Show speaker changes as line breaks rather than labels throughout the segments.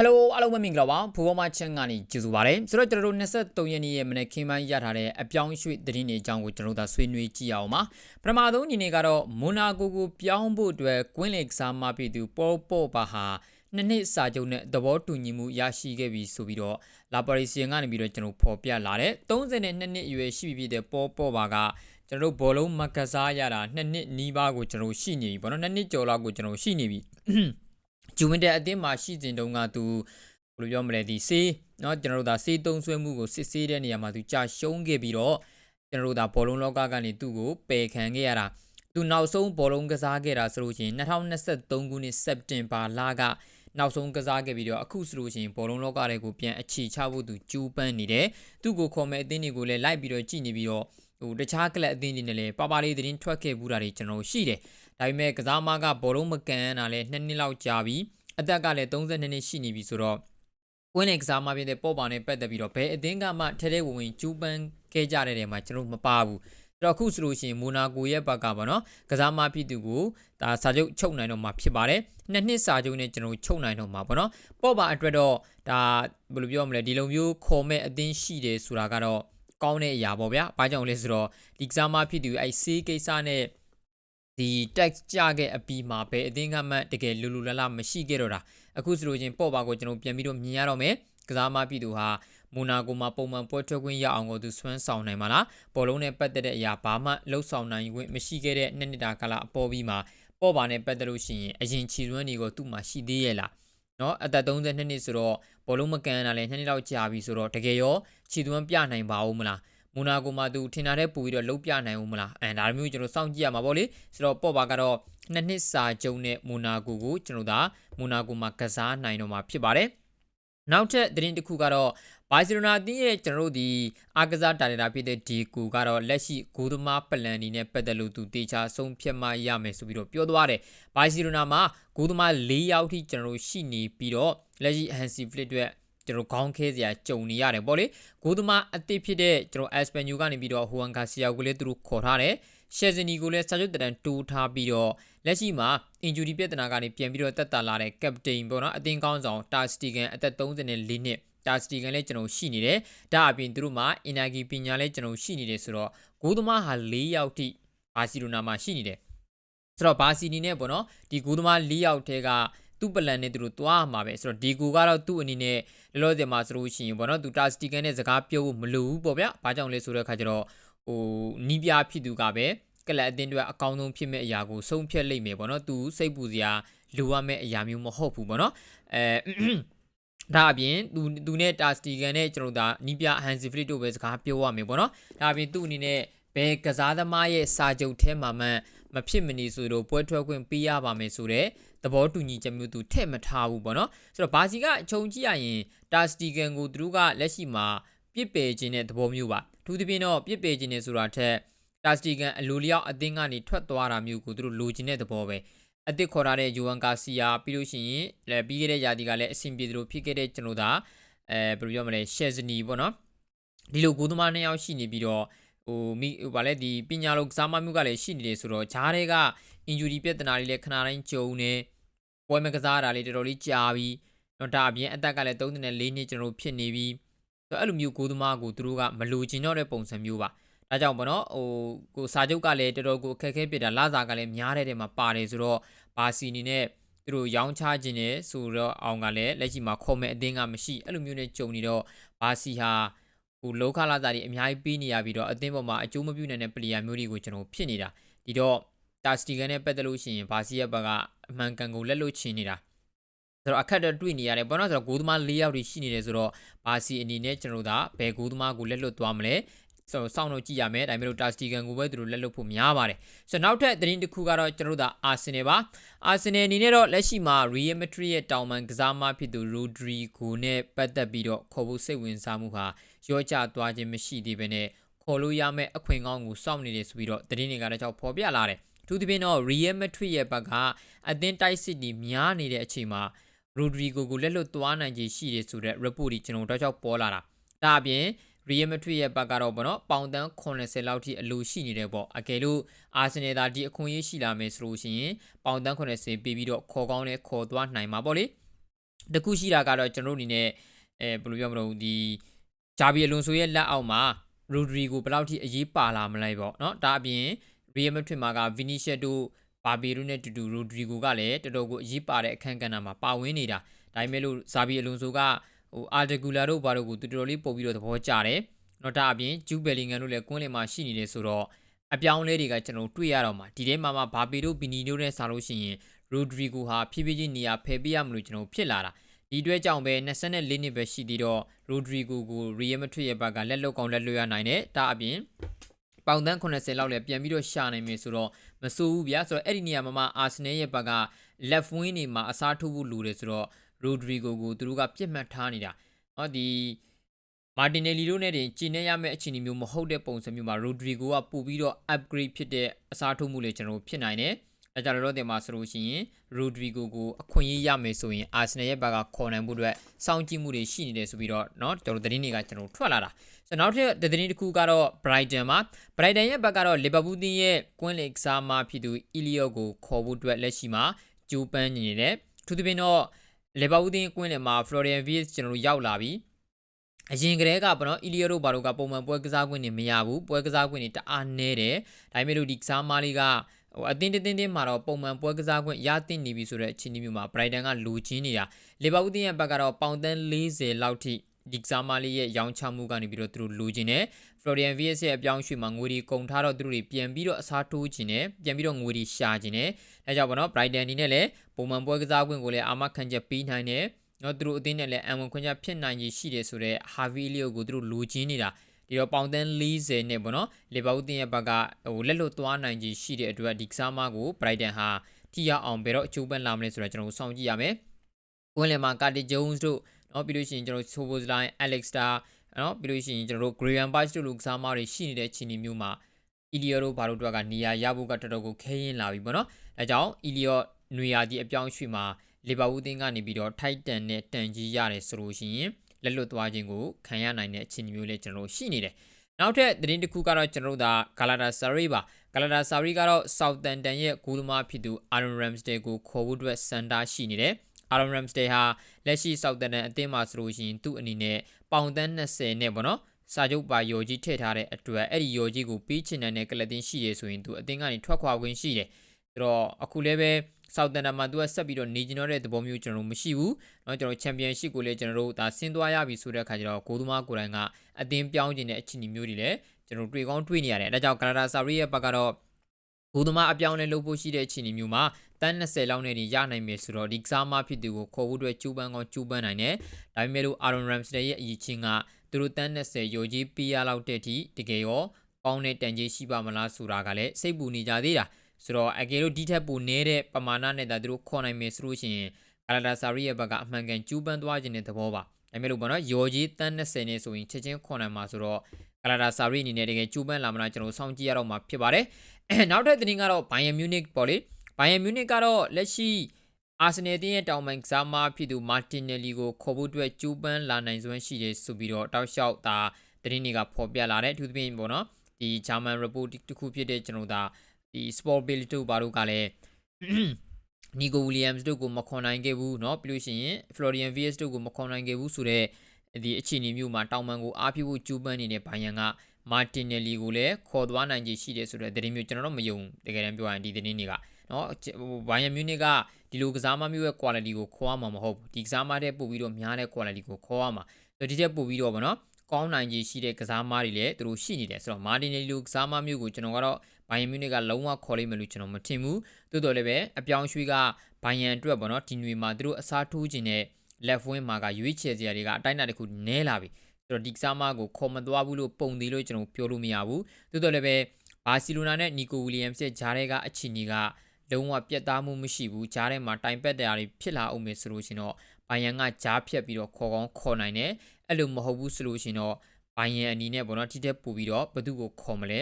Hello အားလုံးပဲမင်္ဂလာပါဘူဘောမချန်ကနေကြိုဆိုပါရစေဆိုတော့ကျွန်တော်တို့23ရက်နေ့ရဲ့မနေ့ခင်းပိုင်းရထားတဲ့အပြောင်းရွှေ့သတင်းတွေအကြောင်းကိုကျွန်တော်တို့သာဆွေးနွေးကြည့်အောင်ပါပထမဆုံးညီနေကတော့မွန်နာကိုကိုပြောင်းဖို့အတွက်ကွင်းလေကစားမပြည်သူပေါ်ပေါ်ပါဟာနှစ်နှစ်စာချုပ်နဲ့သဘောတူညီမှုရရှိခဲ့ပြီဆိုပြီးတော့လာပါရီစီယန်ကနေပြီးတော့ကျွန်တော်ဖော်ပြလာတဲ့32နှစ်အရွယ်ရှိပြီဖြစ်တဲ့ပေါ်ပေါ်ပါကကျွန်တော်တို့ဘောလုံးမကစားရတာနှစ်နှစ်နီးပါးကိုကျွန်တော်ရှိနေပြီပေါ့နော်နှစ်နှစ်ကျော်လောက်ကိုကျွန်တော်ရှိနေပြီ ဂျူဝင်တဲ့အသင်းမှာရှိစဉ်တုန်းကသူဘယ်လိုပြောမလဲဒီစေးเนาะကျွန်တော်တို့ဒါစေးသုံးဆွဲမှုကိုစစ်ဆေးတဲ့နေရာမှာသူကြာရှုံးခဲ့ပြီးတော့ကျွန်တော်တို့ဒါဘောလုံးလောကကနေသူ့ကိုပယ်ခံခဲ့ရတာသူနောက်ဆုံးဘောလုံးကစားခဲ့တာဆိုလို့ရှိရင်2023ခုနှစ်စက်တင်ဘာလကနောက်ဆုံးကစားခဲ့ပြီးတော့အခုဆိုလို့ရှိရင်ဘောလုံးလောကတွေကိုပြန်အခြေချဖို့သူကြိုးပမ်းနေတယ်သူ့ကိုခေါ်မဲ့အသင်းတွေကိုလည်းလိုက်ပြီးတော့ကြည်နေပြီးတော့ဟိုတခြားကလပ်အသင်းတွေနဲ့လည်းပါပါလေးသတင်းထွက်ခဲ့ဘူးတာတွေကျွန်တော်ရှိတယ် ဒါပေမဲ့ကစားမကဘောလုံးမကန်တာလည်းနှစ်နှစ်လောက်ကြာပြီအသက်ကလည်း32နှစ်ရှိနေပြီဆိုတော့ကွင်းလေကစားမဖြစ်တဲ့ပေါ့ပါနဲ့ပတ်သက်ပြီးတော့ဘယ်အသင်းကမှထဲထဲဝင်ဝင်ကျူးပန်းခဲ့ကြတဲ့နေရာမှာကျွန်တော်မပါဘူးအဲ့တော့အခုဆိုလို့ရှိရင်မိုနာကိုရဲ့ဘက်ကပါနော်ကစားမဖြစ်သူကိုဒါစာချုပ်ချုပ်နိုင်တော့မှာဖြစ်ပါတယ်နှစ်နှစ်စာချုပ်နဲ့ကျွန်တော်ချုပ်နိုင်တော့မှာပေါ့နော်ပေါ့ပါအတွက်တော့ဒါဘယ်လိုပြောမလဲဒီလိုမျိုးခေါ်မဲ့အသင်းရှိတယ်ဆိုတာကတော့ကောင်းတဲ့အရာပေါ့ဗျာ။ဘာကြောင့်လဲဆိုတော့ဒီကစားမဖြစ်သူအဲ့ဆေးကိစ္စနဲ့ ဒီ tax ကြခဲ့အပြီးမှာပဲအသင်းကမှတကယ်လူလူလလမရှိခဲ့တော့တာအခုဆိုလို့ချင်းပေါ့ပါကိုကျွန်တော်ပြန်ပြီးတော့မြင်ရတော့မယ်ကစားမပြည်သူဟာမူနာကိုမှာပုံမှန်ပွဲထွက်ခွင့်ရအောင်ကိုသူဆွမ်းဆောင်နိုင်မှာလားဘောလုံးနဲ့ပတ်သက်တဲ့အရာဘာမှလှုပ်ဆောင်နိုင်ခွင့်မရှိခဲ့တဲ့နှစ်နှစ်တာကာလအပေါ်ပြီးမှာပေါ့ပါနဲ့ပတ်သက်လို့ရှိရင်အရင်ချီသွန်းတွေကိုသူ့မှာရှိသေးရဲ့လားနော်အသက်32နှစ်ဆိုတော့ဘောလုံးမကန်တာလည်းနှစ်နှစ်လောက်ကြာပြီဆိုတော့တကယ်ရောချီသွန်းပြနိုင်ပါဦးမလား မူနာကိုမှသူထင်တာတဲ့ပူပြီးတော့လှုပ်ပြနိုင်ဦးမလားအဲဒါမျိုးကျွန်တော်စောင့်ကြည့်ရမှာပေါ့လေဆိုတော့ပေါ့ပါကတော့နှစ်နှစ်စာကျုံနဲ့မူနာကိုကိုကျွန်တော်ဒါမူနာကိုမှာကစားနိုင်တော့မှာဖြစ်ပါတယ်နောက်ထပ်သတင်းတစ်ခုကတော့ဘာစီလိုနာအသင်းရဲ့ကျွန်တော်တို့ဒီအာကစားတာရတာဖြစ်တဲ့ဒီကူကတော့လက်ရှိဂိုးသမားပလန်ဒီနဲ့ပတ်သက်လို့သူတေချာဆုံးဖြတ်မှရမယ်ဆိုပြီးတော့ပြောသွားတယ်။ဘာစီလိုနာမှာဂိုးသမား၄ယောက်ထိကျွန်တော်တို့ရှိနေပြီးတော့လက်ရှိဟန်စီဖလစ်အတွက် ကျွန်တော်ခေါင်းခဲစရာကြုံနေရတယ်ပေါ့လေ။ဂိုးသမားအသစ်ဖြစ်တဲ့ကျွန်တော်အက်စပန်ညူကနေပြီးတော့ဟိုဝမ်ဂါဆီယာကိုလည်းသူတို့ခေါ်ထားတယ်။ရှယ်ဇနီကိုလည်းစာချုပ်တန်တိုးထားပြီးတော့လက်ရှိမှာ injury ပြဿနာကနေပြန်ပြီးတော့တက်တာလာတဲ့ captain ပေါ့နော်အသင်းကောင်းဆောင်တာစတီဂန်အသက်34နှစ်တာစတီဂန်လည်းကျွန်တော်ရှိနေတယ်ဒါအပြင်သူတို့မှာအင်နာဂီပညာလည်းကျွန်တော်ရှိနေတယ်ဆိုတော့ဂိုးသမားဟာ၄ယောက်ထိဘာစီလိုနာမှာရှိနေတယ်ဆိုတော့ဘာစီနီနဲ့ပေါ့နော်ဒီဂိုးသမား၄ယောက်ထဲက သူ့ပလန်နဲ့သူတို့တွားမှာပဲဆိုတော့ဒီကူကတော့သူ့အနေနဲ့လောလောဆယ်မှာဆိုလို့ရှိရင်ပေါ့နော်သူတာစတီကန်နဲ့စကားပြောဖို့မလိုဘူးပေါ့ဗျာဘာကြောင့်လဲဆိုတဲ့အခါကျတော့ဟိုနီးပြဖြစ်သူကပဲကလပ်အသင်းတွေအကောင်းဆုံးဖြစ်မဲ့အရာကိုဆုံးဖြတ်လိုက်မယ်ပေါ့နော်သူစိတ်ပူစရာလိုရမယ့်အရာမျိုးမဟုတ်ဘူးပေါ့နော်အဲဒါအပြင်သူသူနဲ့တာစတီဂန်နဲ့ကျွန်တော်ဒါနီးပြဟန်စီဖလစ်တို့ပဲစကားပြောရမယ်ပေါ့နော်ဒါအပြင်သူ့အနေနဲ့ဘယ်ကစားသမားရဲ့စာချုပ်ထဲမှာမှမဖြစ်မနေဆိုတော့ပွဲထွက်ခွင့်ပေးရပါမယ်ဆိုတော့ သဘောတူညီချက်မျိုးသူထည့်မထားဘူးပေါ့နော်ဆိုတော့ဘာစီကအချုံကြည့်ရရင်တာစတီဂန်ကိုသူတို့ကလက်ရှိမှာပြစ်ပယ်ခြင်းတဲ့သဘောမျိုးပါအထူးသဖြင့်တော့ပြစ်ပယ်ခြင်းနဲ့ဆိုတာထက်တာစတီဂန်အလိုလျောက်အသင်းကနေထွက်သွားတာမျိုးကိုသူတို့လိုချင်တဲ့သဘောပဲအသစ်ခေါ်ထားတဲ့ယိုဝမ်ကာစီယာပြီးလို့ရှိရင်လည်းပြီးခဲ့တဲ့ယာတီကလည်းအဆင်ပြေသလိုဖြစ်ခဲ့တဲ့ကျွန်တော်ဒါအဲဘယ်လိုပြောမလဲရှယ်ဇနီပေါ့နော်ဒီလိုဂိုးသမားနှစ်ယောက်ရှိနေပြီးတော့ ဟိုမိဟိုဗာလဲဒီပညာလုံးကစားမမျိုးကလည်းရှိနေတယ်ဆိုတော့ဂျားတွေက injury ပြဿနာတွေလည်းခဏတိုင်းကြုံနေပွဲမကစားတာလေးတော်တော်လေးကြာပြီတော့ဒါအပြင်အသက်ကလည်း3နှစ်နဲ့4နှစ်ကျွန်တော်ဖြစ်နေပြီဆိုတော့အဲ့လိုမျိုးဂိုးသမားကိုသူတို့ကမလိုချင်တော့တဲ့ပုံစံမျိုးပါဒါကြောင့်ပေါ့နော်ဟိုကိုစာချုပ်ကလည်းတော်တော်ကိုအခက်အခဲဖြစ်တာလာစာကလည်းများတဲ့တဲမှာပါတယ်ဆိုတော့ဘာစီနီနဲ့သူတို့ရောင်းချခြင်းနဲ့ဆိုတော့အောင်ကလည်းလက်ရှိမှာခေါ်မဲ့အသင်းကမရှိအဲ့လိုမျိုးနဲ့ကြုံနေတော့ဘာစီဟာ ဟိုလောကလာသားတွေအများကြီးပေးနေရပြီးတော့အသင်းပေါ်မှာအကျိုးမပြုနိုင်တဲ့ပလီယာမျိုးတွေကိုကျွန်တော်ဖြစ်နေတာဒီတော့တာစတီဂန်နဲ့ပတ်သက်လို့ရှိရင်ဘာစီရဲ့ဘက်ကအမှန်ကန်ကိုလက်လွတ်ချင်နေတာဆိုတော့အခက်တော့တွေ့နေရတယ်ပေါ့နော်ဆိုတော့ဂိုးသမား၄ယောက်တွေရှိနေတယ်ဆိုတော့ဘာစီအနေနဲ့ကျွန်တော်တို့ကဘယ်ဂိုးသမားကိုလက်လွတ်သွားမလဲ ဆိုတော့စောင့်လို့ကြည့်ရမယ်ဒါပေမဲ့လို့တာစတီဂန်ကိုပဲသူတို့လက်လွတ်ဖို့များပါတယ်ဆိုတော့နောက်ထပ်သတင်းတစ်ခုကတော့ကျွန်တော်တို့ကအာဆင်နယ်ပါအာဆင်နယ်အနေနဲ့တော့လက်ရှိမှာ Real Madrid ရဲ့တောင်ပန်ကစားမဖြစ်သူ Rodrigo နဲ့ပတ်သက်ပြီးတော့ခေါ်ဖို့စိတ်ဝင်စားမှုဟာရောကျသွားခြင်းမရှိသေးဘဲနဲ့ခေါ်လို့ရမယ့်အခွင့်ကောင်းကိုစောင့်နေတယ်ဆိုပြီးတော့သတင်းတွေကလည်းကြောက်ဖော်ပြလာတယ်သူသဖြင့်တော့ Real Madrid ရဲ့ဘက်ကအသင်းတိုက်စစ်နေများနေတဲ့အချိန်မှာ Rodrigo ကိုလက်လွတ်သွားနိုင်ခြေရှိတယ်ဆိုတဲ့ report ကြီးကျွန်တော်တို့ကြောက်ပေါ်လာတာဒါအပြင် Real Madrid ရဲ့ဘက်ကတော့ဗောနော်ပေါင်တန်း80လောက်ထိအလိုရှိနေတယ်ပေါ့အကယ်လို့အာဆင်နယ်သားဒီအခွင့်အရေးရှိလာမယ်ဆိုလို့ရှိရင်ပေါင်တန်း80ပေးပြီးတော့ခေါ်ကောင်းနဲ့ခေါ်သွားနိုင်မှာပေါ့လေတခုရှိတာကတော့ကျွန်တော်တို့အနေနဲ့အဲဘယ်လိုပြောမလို့ဒီဂျာဘီအလွန်ဆိုရဲ့လက်အောက်မှာရိုဒရီကိုဘယ်လောက်ထိအရေးပါလာမလဲပေါ့နော်ဒါအပြင်ရီယယ်မက်ထရစ်မှာကဗီနီရှက်တို့ဘာဘီရိုနဲ့တူတူရိုဒရီကိုကလည်းတော်တော်ကိုအရေးပါတဲ့အခန်းကဏ္ဍမှာပါဝင်နေတာဒါပေမဲ့လို့ဇာဘီအလွန်ဆိုက ဟိုအာတဂူလာတို့ဘာတို့ကိုတူတော်လေးပို့ပြီးတော့သဘောကျတယ်နော်ဒါအပြင်ဂျူဘယ်လီဂန်တို့လည်းကွင်းလင်မှာရှိနေတယ်ဆိုတော့အပြောင်းလဲတွေကကျွန်တော်တွေ့ရတော့မှာဒီထဲမှာမှဘာဘီတို့ဘီနီတို့နဲ့စားလို့ရှိရင်ရိုဒရီဂိုဟာဖြည်းဖြည်းချင်းနေရာဖယ်ပေးရမလို့ကျွန်တော်ဖြစ်လာတာဒီအတွက်ကြောင့်ပဲ24နှစ်ပဲရှိသေးတော့ရိုဒရီဂိုကိုရီယယ်မက်ထရစ်ရဲ့ဘက်ကလက်လွတ်ကောင်လက်လွတ်ရနိုင်တယ်ဒါအပြင်ပေါင်တန်း80လောက်လည်းပြန်ပြီးတော့ရှာနိုင်မယ်ဆိုတော့မစိုးဘူးဗျာဆိုတော့အဲ့ဒီနေရာမှာမှအာဆင်နယ်ရဲ့ဘက်ကလက်ဖဝင်းနေမှာအစားထိုးဖို့လိုတယ်ဆိုတော့ ရိုဒရီဂိုကိုသူတို့ကပြစ်မှတ်ထားနေတာဟောဒီမာတင်နယ်လီတို့နဲ့တင်ကျင်းနေရမယ့်အခြေအနေမျိုးမဟုတ်တဲ့ပုံစံမျိုးမှာရိုဒရီဂိုကပို့ပြီးတော့ upgrade ဖြစ်တဲ့အစားထိုးမှုလေးကျွန်တော်ဖြစ်နိုင်တယ်အဲကြတော့တင်မှာဆိုလို့ရှိရင်ရိုဒရီဂိုကိုအခွင့်အရေးရမယ်ဆိုရင်အာဆင်နယ်ရဲ့ဘက်ကခေါ်နိုင်မှုအတွက်စောင့်ကြည့်မှုတွေရှိနေတယ်ဆိုပြီးတော့เนาะကျွန်တော်သတင်းတွေကကျွန်တော်ထွက်လာတာဆိုတော့နောက်ထပ်သတင်းတစ်ခုကတော့ Brighton မှာ Brighton ရဲ့ဘက်ကတော့ Liverpool တင်းရဲ့ကွင်းလစ်ကစားမဖြစ်သူ Elliot ကိုခေါ်ဖို့အတွက်လက်ရှိမှာကြိုးပမ်းနေတယ်ထူးသဖြင့်တော့ Liverpool တင်းကွင်းလစ်မှာ Florian Wirtz ကျွန်တော်တို့ရောက်လာပြီအရင်ကတည်းကပေါ့နော်အီလီယိုတို့ဘာလို့ကပုံမှန်ပွဲကစားခွင့်နေမရဘူးပွဲကစားခွင့်နေတအားနဲတယ်ဒါပေမဲ့လို့ဒီကစားမလေးကဟိုအတင်းတင်းတင်းမှာတော့ပုံမှန်ပွဲကစားခွင့်ရတင်နေပြီဆိုတဲ့အခြေအနေမျိုးမှာ Brighton ကလူချင်းနေတာလီဗာပူးတင်းရဲ့ဘက်ကတော့ပေါင်တန်း40လောက်ထိဒီကစားမလေးရဲ့ရောင်းချမှုကနေပြီးတော့သူတို့လူချင်းတယ် Florian Wirtz ရဲ့အပြောင်းရွှေ့မှာငွေတွေကုန်ထားတော့သူတို့တွေပြန်ပြီးတော့အစားထိုးခြင်းနဲ့ပြန်ပြီးတော့ငွေတွေရှာခြင်းနဲ့အဲကြောင့်ပေါ့နော် Brighton အနေနဲ့လည်းပုံမှန်ပွဲကစားခွင့်ကိုလည်းအာမခံချက်ပေးနိုင်တယ်နော်သူတို့အသင်းနဲ့လည်းအံဝင်ခွင့်ချက်ဖြစ်နိုင်ကြီးရှိတယ်ဆိုတော့ Harvey Elliott ကိုသူတို့လူချင်းနေတာဒီတော့ပေါင်တန်း40နဲ့ပေါ့နော်လီဗာပူးတင်းရဲ့ဘက်ကဟိုလက်လွတ်သွားနိုင်ကြီးရှိတဲ့အတွက်ဒီကစားမကို Brighton ဟာထိရအောင်ဘယ်တော့အကျိုးပန်းလာမလဲဆိုတော့ကျွန်တော်တို့စောင့်ကြည့်ရမယ်။ကွင်းလယ်မှာ Carter Jones တို့နော်ပြီးလို့ရှိရင်ကျွန်တော်တို့ Soboslai Alex Star နော်ပြီးလို့ရှိရင်ကျွန်တော်တို့ Graham Page တို့လူကစားမတွေရှိနေတဲ့ခြေနေမျိုးမှာ Elliot တို့ဘာလို့တော့ကနေရာရဖို့ကတော်တော်ကိုခဲရင်လာပြီပေါ့နော်။ဒါကြောင့် Elliot နွေရာသီအပြောင်းရွှေ့မှာလီဗာပူးတင်းကနေပြီးတော့ထိုက်တန်နဲ့တန်ကြီးရတယ်ဆိုလို့ရှိရင်လက်လွတ်သွားခြင်းကိုခံရနိုင်တဲ့အခြေအနေမျိုးလေးကျွန်တော်တို့ရှိနေတယ်။နောက်ထပ်သတင်းတစ်ခုကတော့ကျွန်တော်တို့ဒါဂလာတာဆာရီပါဂလာတာဆာရီကတော့ Southampton ရဲ့ဂိုးသမားဖြစ်သူ Aaron Ramsdale ကိုခေါ်ဖို့အတွက်စန်တာရှိနေတယ်။ Aaron Ramsdale ဟာလက်ရှိ Southampton အသင်းမှာဆိုလို့ရှိရင်သူ့အနေနဲ့ပေါင်တန်း20နဲ့ပေါ့နော်စာချုပ်ပါယော်ကြီးထည့်ထားတဲ့အတွက်အဲ့ဒီယော်ကြီးကိုပေးချင်တဲ့ကလပ်တင်ရှိရဆိုရင်သူအသင်းကနေထွက်ခွာခွင့်ရှိတယ်။ဆိုတော့အခုလည်းပဲဆောက်တန်တာမှာသူကဆက်ပြီးတော့နေကျင်တော့တဲ့သဘောမျိုးကျွန်တော်တို့မရှိဘူးเนาะကျွန်တော်ချန်ပီယံရှစ်ကိုလည်းကျွန်တော်တို့ဒါဆင်းသွားရပြီဆိုတဲ့အခါကျတော့ဂိုးသမားကိုယ်တိုင်ကအသင်းပြောင်းခြင်းတဲ့အခြေအနေမျိုးတွေလည်းကျွန်တော်တွေ့ကောင်းတွေ့နေရတယ်အဲဒါကြောင့်ကနာဒါဆာရီရဲ့ဘက်ကတော့ဂိုးသမားအပြောင်းလဲလုပ်ဖို့ရှိတဲ့အခြေအနေမျိုးမှာ တန်း20လောက်နဲ့နေရနိုင်မယ်ဆိုတော့ဒီကစားမဖြစ်သူကိုခေါ်ဖို့အတွက်ကျူးပန်းကောင်းကျူးပန်းနိုင်တယ်ဒါပေမဲ့လို့ Aaron Ramsdale ရဲ့အရေးချင်းကသူတို့တန်း20ယိုကြီးပေးရလောက်တဲ့အထိတကယ်ရောကောင်းတဲ့တန်ကြီးရှိပါမလားဆိုတာကလည်းစိတ်ပူနေကြသေးတာဆိုတော့အကယ်လို့ဒီထက်ပိုနေတဲ့ပမာဏနဲ့ဒါသူတို့ခေါ်နိုင်မယ်ဆိုလို့ရှိရင်ကာလာဒါဆာရီရဲ့ဘက်ကအမှန်ကန်ကျူးပန်းသွားခြင်းတဲ့သဘောပါဒါပေမဲ့လို့ပေါ့နော်ယော်ကြီးတန်း20နဲ့ဆိုရင်ချက်ချင်းခေါ်နိုင်မှာဆိုတော့ကာလာဒါဆာရီအနေနဲ့တကယ်ကျူးပန်းလာမလားကျွန်တော်စောင့်ကြည့်ရတော့မှာဖြစ်ပါတယ်နောက်ထပ်သတင်းကတော့ဘိုင်ယန်မြူနစ်ပေါ့လေ ဘိုင်ယန်မြူနစ်ကတော့လက်ရှိအာဆင်နယ်တင်းရဲ့တောင်ပိုင်းကစားမဖြစ်သူမာတင်နယ်လီကိုခေါ်ဖို့အတွက်ကျူးပန်းလာနိုင်စွမ်းရှိတယ်ဆိုပြီးတော့တောက်လျှောက်တာသတင်းတွေကဖော်ပြလာတယ်အထူးသဖြင့်ပေါ့နော်ဒီဂျာမန် report တစ်ခုဖြစ်တဲ့ကျွန်တော်ဒါဒီ sport bill တို့ဘာတို့ကလည်းနီကိုဝီလီယမ်စ်တို့ကိုမခွန်နိုင်ခဲ့ဘူးเนาะပြီးလို့ရှိရင် Florian Wirtz တို့ကိုမခွန်နိုင်ခဲ့ဘူးဆိုတော့ဒီအခြေအနေမျိုးမှာတောင်ပန်ကိုအားပြုဖို့ကြိုးပမ်းနေတဲ့ဘိုင်ယန်ကမာတင်နယ်လီကိုလည်းခေါ်သွားနိုင်ခြေရှိတယ်ဆိုတဲ့သတင်းမျိုးကျွန်တော်တို့မယုံတကယ်တမ်းပြောရရင်ဒီသတင်းတွေက နော်ဘိုင်ယန်မြူနစ်ကဒီလိုကစားမမျိုးရဲ့ quality ကိုခေါ်ရမှာမဟုတ်ဘူးဒီကစားမတဲ့ပို့ပြီးတော့များတဲ့ quality ကိုခေါ်ရမှာဆိုတော့ဒီချက်ပို့ပြီးတော့ဗောနော်ကောင်းနိုင်ကြီးရှိတဲ့ကစားမတွေလည်းသူတို့ရှိနေတယ်ဆိုတော့မာတင်နယ်လိုကစားမမျိုးကိုကျွန်တော်ကတော့ဘိုင်ယန်မြူနစ်ကလုံးဝခေါ်လိမ့်မယ်လို့ကျွန်တော်မထင်ဘူးသို့တော်လည်းပဲအပြောင်းရွှေ့ကဘိုင်ယန်အတွက်ဗောနော်ဒီနွေမှာသူတို့အစားထိုးခြင်းနဲ့ left wing မှာကရွေးချယ်စရာတွေကအတိုင်းအတာတစ်ခုနည်းလာပြီဆိုတော့ဒီကစားမကိုခေါ်မသွားဘူးလို့ပုံသေးလို့ကျွန်တော်ပြောလို့မရဘူးသို့တော်လည်းပဲဘာစီလိုနာနဲ့နီကိုဝီလျံစ်ရဲ့ဂျားတဲ့ကအခြေအနေက လုံးဝပြတ်သားမှုမရှိဘူးဂျားထဲမှာတိုင်ပက်တရားတွေဖြစ်လာအောင်မယ်ဆိုလို့ရှင်တော့ဘိုင်ယန်ကဂျားဖြတ်ပြီးတော့ခေါ်ကောင်းခေါ်နိုင်တယ်အဲ့လိုမဟုတ်ဘူးဆိုလို့ရှင်တော့ဘိုင်ယန်အနေနဲ့ပေါ့နော်ထိတဲ့ပို့ပြီးတော့ဘသူ့ကိုခေါ်မလဲ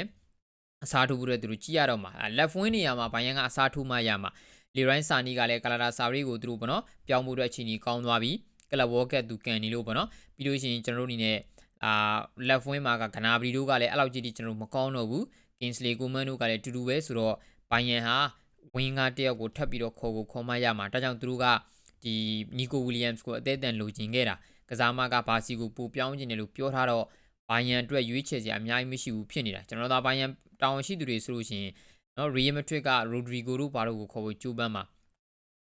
အစားထိုးပြီးတော့သူတို့ကြည့်ရတော့မှာလက်ဖဝင်းနေရာမှာဘိုင်ယန်ကအစားထိုးမှရမှာလီရိုင်းဆာနီကလည်းကလာတာဆာရီကိုသူတို့ပေါ့နော်ပြောင်းဖို့အတွက်အချိန်ကြီးကောင်းသွားပြီကလပ်ဝေါ်ကတ်သူကန်နေလို့ပေါ့နော်ပြီးလို့ရှိရင်ကျွန်တော်တို့အနေနဲ့အာလက်ဖဝင်းမှာကဂနာဘရီတို့ကလည်းအဲ့လောက်ကြီးတိကျွန်တော်မကောင်းတော့ဘူးကင်းစလီကိုမန်တို့ကလည်းတူတူပဲဆိုတော့ဘိုင်ယန်ဟာ ဝင်းကတယောက်ကိုထပ်ပြီးတော့ခေါ်ကိုခေါ်မရမှာဒါကြောင့်သူတို့ကဒီဒီနီကိုဝီလီယမ်စ်ကိုအသေးအတန်လိုချင်ခဲ့တာကစားမကဘာစီကိုပိုပြောင်းခြင်းတယ်လို့ပြောထားတော့ဘိုင်ယန်အတွက်ရွေးချယ်စရာအများကြီးမရှိဘူးဖြစ်နေတာကျွန်တော်တို့ဘိုင်ယန်တောင်းရှိသူတွေဆိုလို့ရှိရင်နော်ရီယယ်မက်ဒရစ်ကရိုဒရီဂိုတို့ဘာလို့ကိုခေါ်ဖို့ကြိုးပမ်းမှာ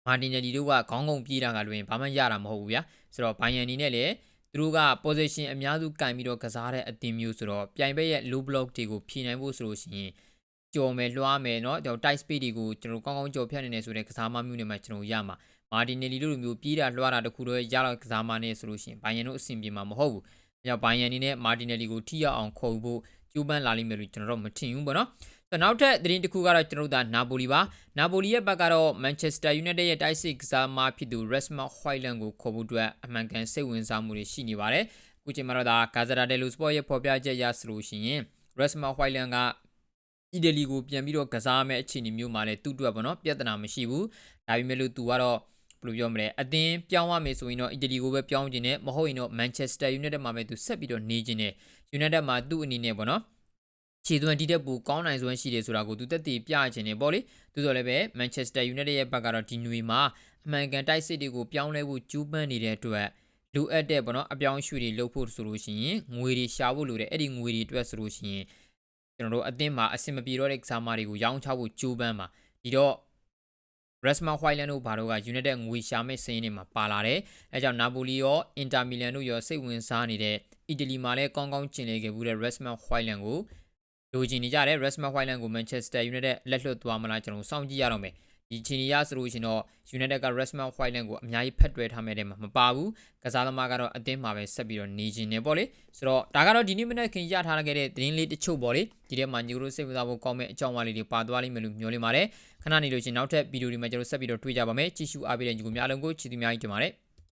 မာတင်နယ်ဒီတို့ကခေါင်းငုံပြေးတာကလွင်ဘာမှရတာမဟုတ်ဘူးဗျာဆိုတော့ဘိုင်ယန်အနေနဲ့လည်းသူတို့က position အများစုကင်ပြီးတော့ကစားတဲ့အသင်းမျိုးဆိုတော့ပြိုင်ဘက်ရဲ့ low block တွေကိုဖြည့်နိုင်ဖို့ဆိုလို့ရှိရင် ကြော်မယ်လွှားမယ်เนาะကျွန်တော် tight speed တွေကိုကျွန်တော်ကောင်းကောင်းကြော်ဖြတ်နေနေဆိုတဲ့ကစားမမျိုးတွေမှာကျွန်တော်ရမှာမာတင်နယ်လီတို့လိုမျိုးပြေးတာလွှားတာတခုတော့ရတော့ကစားမနေဆိုလို့ရှိရင်ဘိုင်ယန်တို့အဆင်ပြေမှာမဟုတ်ဘူး။အဲကြောင့်ဘိုင်ယန်အနေနဲ့မာတင်နယ်လီကိုထိရောက်အောင်ခေါ်ဖို့ကြိုးပမ်းလာလိမ့်မယ်လို့ကျွန်တော်တို့မထင်ဘူးပေါ့နော်။ဆိုတော့နောက်ထပ်သတင်းတစ်ခုကတော့ကျွန်တော်တို့ဒါနာပိုလီပါ။နာပိုလီရဲ့ဘက်ကတော့ Manchester United ရဲ့တိုက်စစ်ကစားမဖြစ်သူ Rasmus Højlund ကိုခေါ်ဖို့အတွက်အမှန်ကန်စိတ်ဝင်စားမှုတွေရှိနေပါတယ်။အခုချိန်မှာတော့ဒါ Gazzetta dello Sport ရဲ့ဖော်ပြချက်အရဆိုလို့ရှိရင် Rasmus Højlund က အီတလီကိုပြန်ပြီးတော့ကစားမဲ့အခြေအနေမျိုးမှာလည်းသူ့အတွက်ပေါ့နော်ပြဿနာမရှိဘူးဒါပေမဲ့လို့သူကတော့ဘယ်လိုပြောမလဲအသင်းပြောင်းရမယ်ဆိုရင်တော့အီတလီကိုပဲပြောင်းခြင်းနဲ့မဟုတ်ရင်တော့ Manchester United မှာပဲသူဆက်ပြီးတော့နေခြင်းနဲ့ United မှာသူ့အနေနဲ့ပေါ့နော်ခြေသွင်းတီးတဲ့ပူကောင်းနိုင်စွမ်းရှိတယ်ဆိုတာကိုသူတက်တည်ပြခြင်းနဲ့ပေါ့လေသူဆိုလည်းပဲ Manchester United ရဲ့ဘက်ကတော့ဒီနွေမှာအမှန်ကန်တိုက်စစ်တွေကိုပြောင်းလဲဖို့ကြိုးပမ်းနေတဲ့အတွက်လိုအပ်တဲ့ပေါ့နော်အပြောင်းအရွှေ့တွေလုပ်ဖို့ဆိုလို့ရှိရင်ငွေတွေရှာဖို့လိုတယ်အဲ့ဒီငွေတွေအတွက်ဆိုလို့ရှိရင် ကျွန်တော်တို့အသင်းမှာအဆင်မပြေတော့တဲ့ကစားမတွေကိုရောင်းချဖို့ကြိုးပမ်းပါဒီတော့ Rasma Højlund တို့ဘာတို့က United ငွေရှာမဲ့စင်းတွေမှာပါလာတယ်။အဲကြောင့်နာပိုလီရော Inter Milan တို့ရောစိတ်ဝင်စားနေတဲ့အီတလီမှာလည်းကောင်းကောင်းကျင်လည်ခဲ့မှုတဲ့ Rasma Højlund ကိုလိုချင်နေကြတယ် Rasma Højlund ကို Manchester United လက်လွတ်သွားမလားကျွန်တော်စောင့်ကြည့်ရတော့မယ်။ ဒီချီနီယာဆိုလို့ရှင်တော့ United က Rasma Højlund ကိုအများကြီးဖက်တွဲထားမဲ့တဲ့မှာမပါဘူး။ကစားသမားကတော့အသင်းမှာပဲဆက်ပြီးတော့နေချင်နေပေါ့လေ။ဆိုတော့ဒါကတော့ဒီနေ့မနေ့ခင်ရထားခဲ့တဲ့သတင်းလေးတချို့ပေါ့လေ။ဒီထဲမှာညီတို့စိတ်ဝင်စားဖို့ကောင်းမဲ့အကြောင်းအရာလေးတွေပါသွားလိမ့်မယ်လို့မျှော်လင့်ပါတယ်။ခဏနေလို့ရှင်နောက်ထပ်ဗီဒီယိုတွေမှာကျွန်တော်ဆက်ပြီးတော့တွေ့ကြပါမယ်ကြည့်ရှုအားပေးတဲ့ညီကိုများအားလုံးကိုချီးကျူးများကြီးတင်ပါတယ်